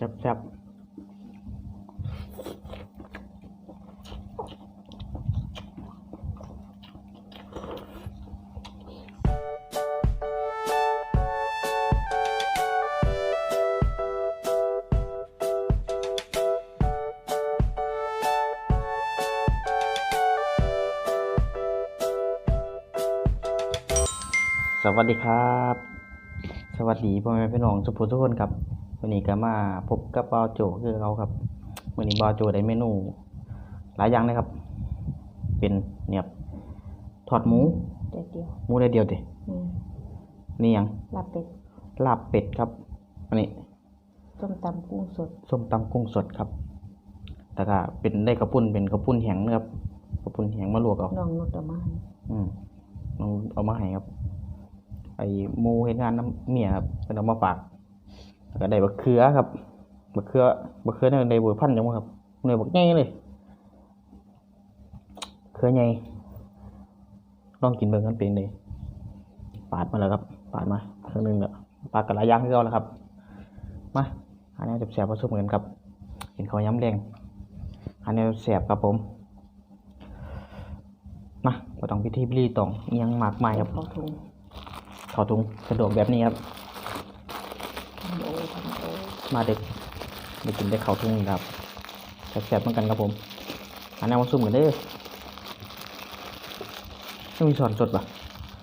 จับจับสวัสดีครับ สวัสดีพ่อแม่พี่น้องทุกผู้ทุกคนครับ วันนี้ก็มาพบกับบ่าวโจคือเขาครับวันนี้บ่าวโจได้เมนู หลายอย่างเลยครับ เป็นเนี่ยครับทอดหมูเดี๋ยวเดียวหมูได้เดียวเดิอืมนี่หยังลาบเป็ดลาบเป็ดครับอันนี้ส้มตำกุ้งสดส้มตำกุ้งสดครับ แต่ก็เป็นได้กระปุ้นเป็นกระปุ้นแห้งนะครับกระปุ้นแห้งมาลวกเอาน้องนุชเอามาให้อืมเอาเอามาให้ครับ ไอ้หมูเฮ็ดงานน้ำเมียครับเป็นเอามาฝาก แล้วก็ได้บักเขือครับบักเขือบักเขือเนี่ยในบัวพันธุ์จังวะครับหน่วยบักใหญ่เลยเขือใหญ่ลองกินเบิ่งกันเป็นเลยปาดมาแล้วครับ ปาดมาเครื่องหนึงแล้วปาดกับหลายอย่างที่เราแล้วครับ มาอันนี้แสบๆผสมกันครับกินข้าวย้ำแดงอันนี้แสบครับผมมาบ่ต้องพิธีพิธีตองอิหยังมากมายครับ เขาถุงเข้าถุงสะดวกแบบนี้ครับทำ โอทำโอมาเด็กเด็กกินได้เข้าถุงครับแซ่บๆเหมือนกันครับผมอันนี้มาซุ่มกันเด้อไม่มีช้อนสดปะ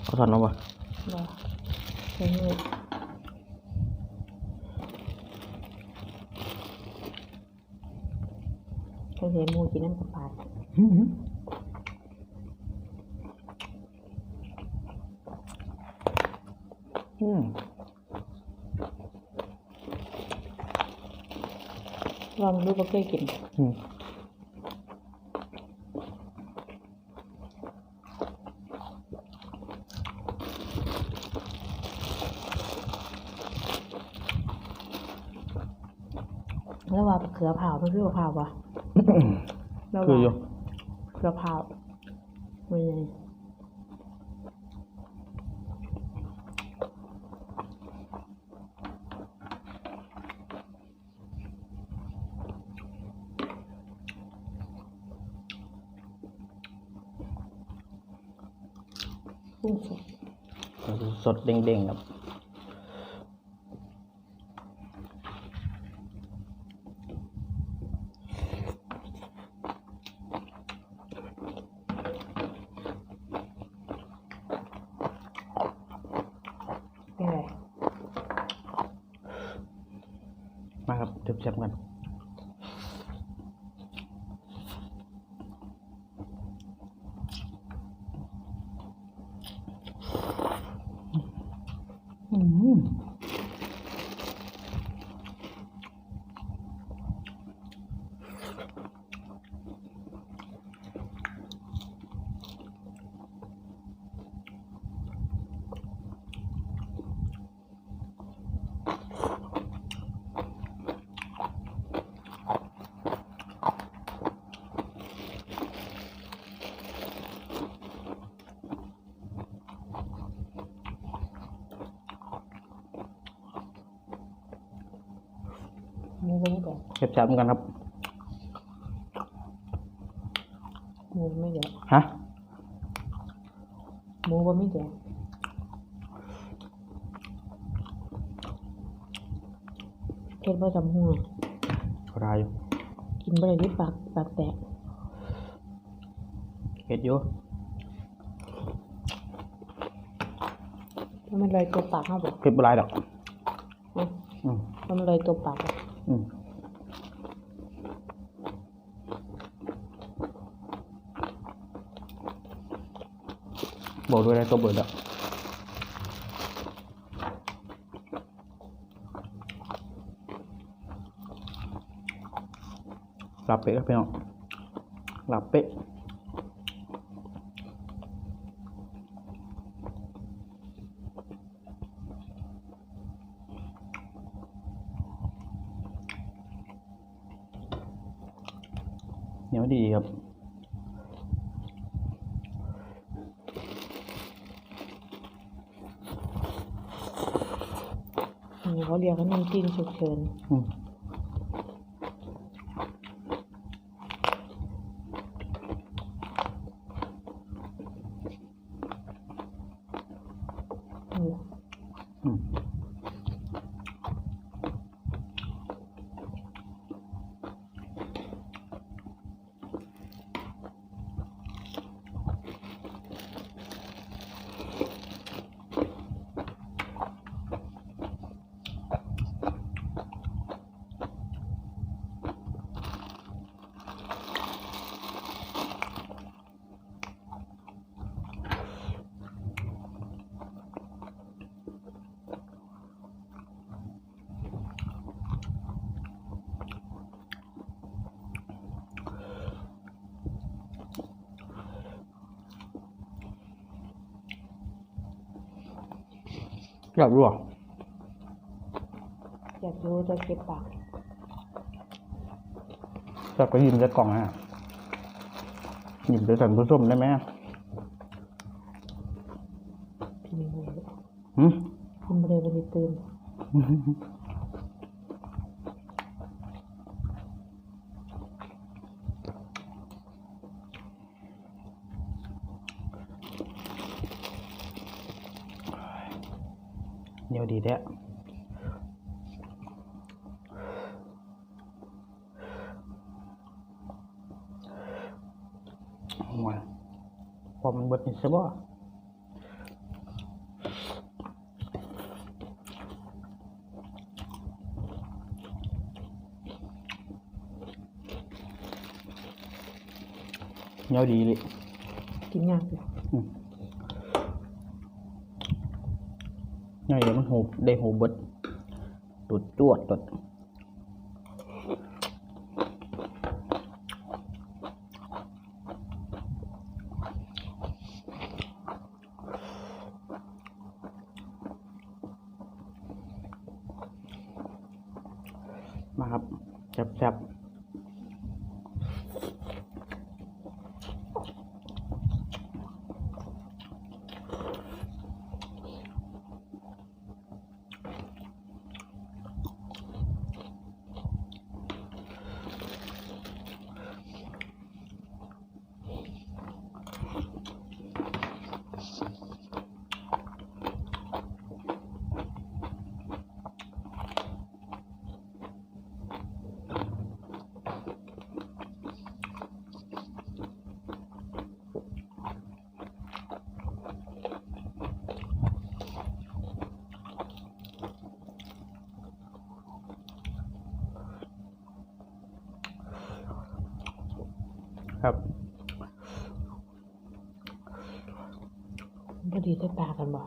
เอาช้อนมาปะรอใช้มือเขาเห็นมูกินน้ำกับปาดอืม ลองดูบ่เคยกินอืมแล้วว่าเขือเผามันคือเขือเผาปะแล้วคืออยู่เขือเผามันยังไง กุ้งสด สดเด้งๆครับเป็นไงมาครับแซ่บๆกัน อืมหมูไม่ แดงแซ่บๆเหมือนกันครับ หมูไม่แดงฮะ หมูบ่ไม่แดงเฮ็ดบ่จำหัวรายอยู่กินบ่ได้ที่ปากปากแตกเฮ็ดอยู่แล้วมันเลยตัวปากเฮาบ่เก็บบ่หลายดอกอืมอืมแล้วมันเลยตัวปากบ่อืมบอกด้วยได้ตัวเบิดแล้วหลับเป๊ะครับพี่น้อง หลับเป๊ะเหนียวดีครับ อันนี้ เขาเรียกว่าน้ำจิ้มฉุกเฉิน อืมอยากรู้อะอยากรู้จะเก็บปากจะไปยิ้มจะกล่องฮะยิ้มจะสั่นผู้ชมได้ไหมพี่มีเลยหืมพี่ไม่ได้ไปตื่นเหนียวดีแท้มาพอมัน เบิดนี่ใช่บ่เหนียวดีเลย กิ นยากเลยง่ายเลยมันหูได้หูบดดุดจวดดุดมาครับแซ่บ ดีได้ปลากันบ่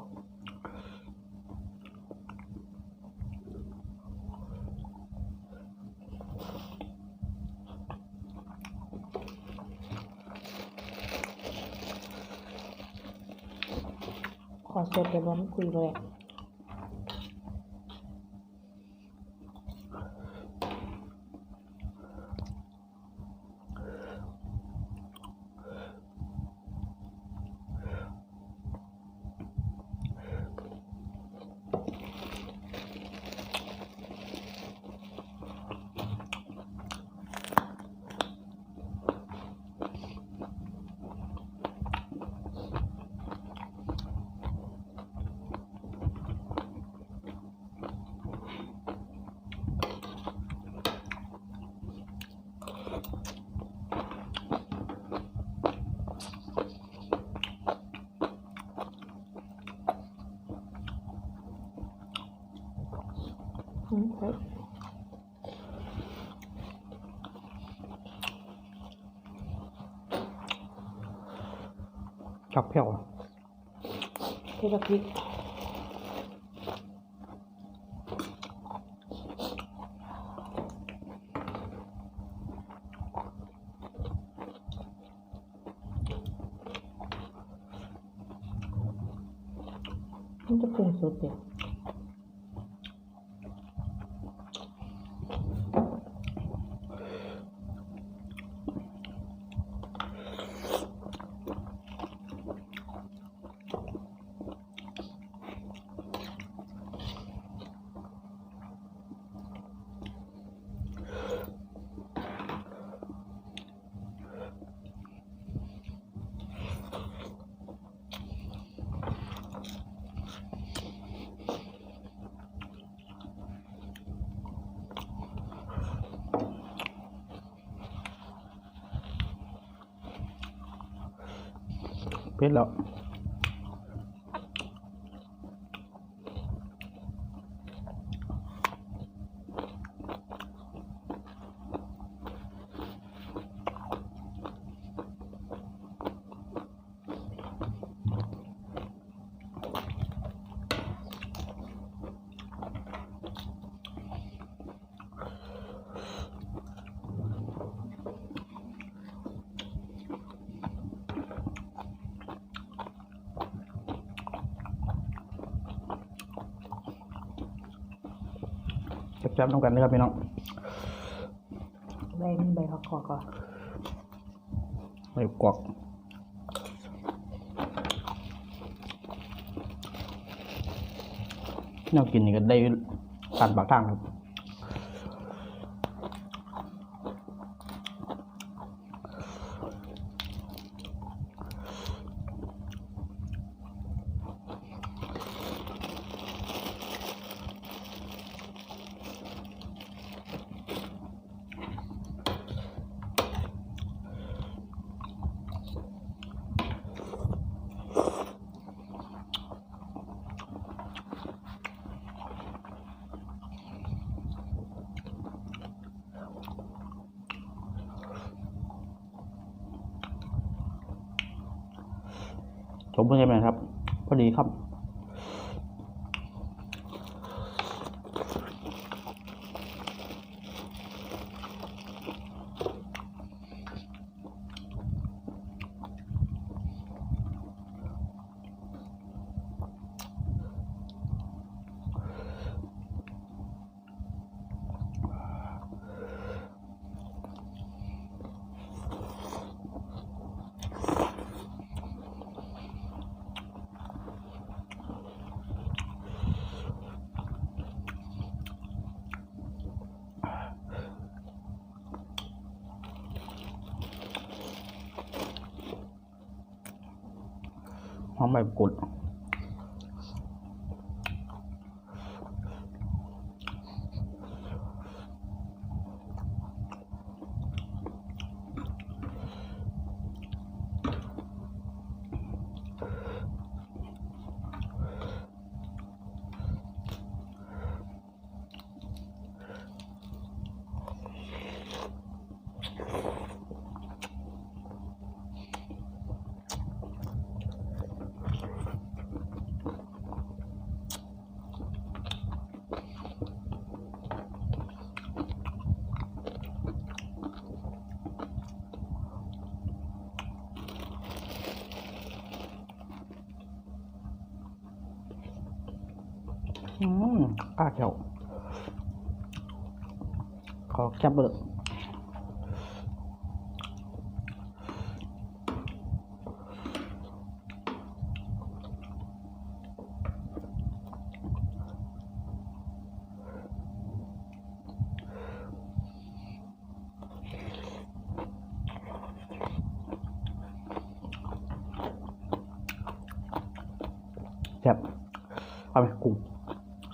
ขอสดเดี๋ยวร้อนคุยเลย อืมครับกับแผ่วเทศพริกมันจะปรุงสดเดี๋ยว เผ็ ซ่บๆน้ำกันนะครับพี่น้องใบใบผักกอกก่อนไปกวอกแนวกินนี่ก็ได้ตันปากทางครับ ชมเพื่อนใช่ไหมครับ พอดีครับ หอมแบมะกรูด อืมกล้าเขียวขอแคบเบอร์แซ่บเอาไปกุ้ง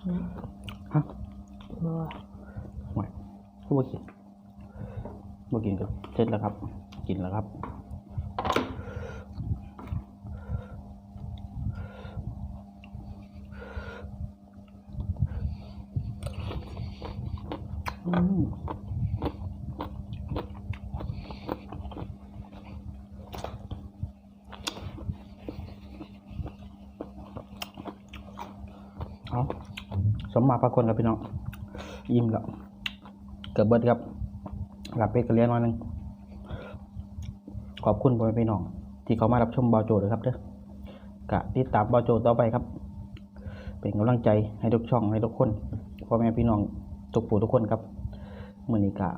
ฮะบัวไม่ก็บ่กินบ่กินก็เสร็จแล้วครับ กินแล้วครับอืมเอ สมมาพระคนกับพี่น้องยิ้มแล้วเกิดเบิดครับหลับเป็ดกระเลี้ยน้อยหนึงขอบคุณพ่อแม่พี่น้อง ที่เขามารับชมบอโจด้วยครับเด้อกะติดตามบอโจต่อไปครับ เป็นกำลังใจให้ทุกช่องให้ทุกคนพ่อแม่พี่น้องทุกผู้ทุกคนครับมือนี้กะ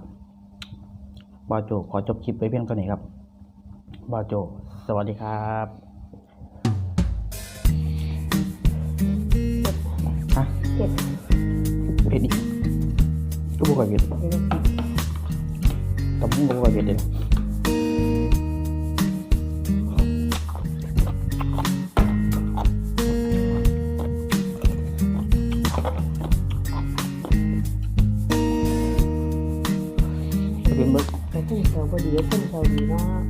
บอโจขอจบคลิปไว้เพียงเท่านี้ครับบอโจ สวัสดีครับ ก็บอกว่าเผ็ดเดี๋ยวแต่ผมบอก